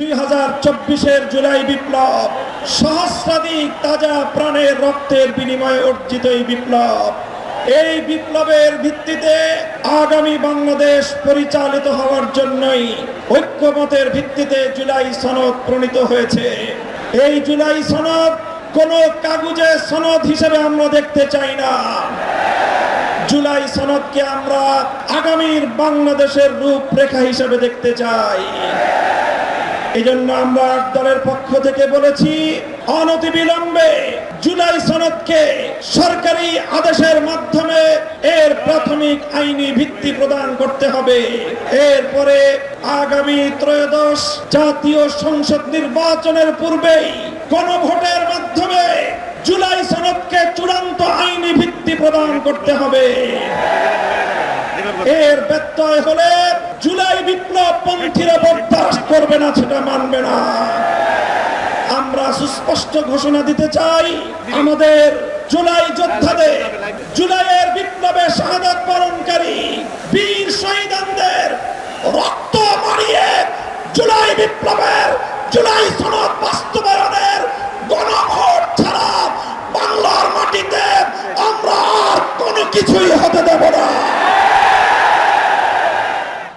দুই হাজার চব্বিশের জুলাই বিপ্লব, সহস্রাধিক তাজা প্রাণের রক্তের বিনিময়ে অর্জিত এই বিপ্লব। এই বিপ্লবের ভিত্তিতে আগামী বাংলাদেশ পরিচালিত হওয়ার জন্যই ঐক্যমতের ভিত্তিতে জুলাই সনদ প্রণীত হয়েছে। এই জুলাই সনদ কোনো কাগজে সনদ হিসেবে আমরা দেখতে চাই না। জুলাই সনদকে আমরা আগামীর বাংলাদেশের রূপরেখা হিসেবে দেখতে চাই। এই জন্য আমরা দলের পক্ষ থেকে বলেছি, অনতিবিলম্বে জুলাই সনদকে সরকারি আদেশের মাধ্যমে এর প্রাথমিক আইনি ভিত্তি প্রদান করতে হবে। এরপরে আগামী ত্রয়োদশ জাতীয় সংসদ নির্বাচনের পূর্বেই গণভোটের মাধ্যমে জুলাই সনদকে চূড়ান্ত আইনি ভিত্তি প্রদান করতে হবে। এর ব্যত্যয় হলে জুলাই বিপ্লব পন্থীরা করবে না সেটা মানবে না। আমরা সুস্পষ্ট ঘোষণা দিতে চাই, আমাদের জুলাই যোদ্ধাদের, জুলাইয়ের বিপ্লবে শাহাদাত বরণকারী বীর শহীদানদের রক্ত মারিয়ে জুলাই বিপ্লবের, জুলাই সনদ বাস্তবায়নের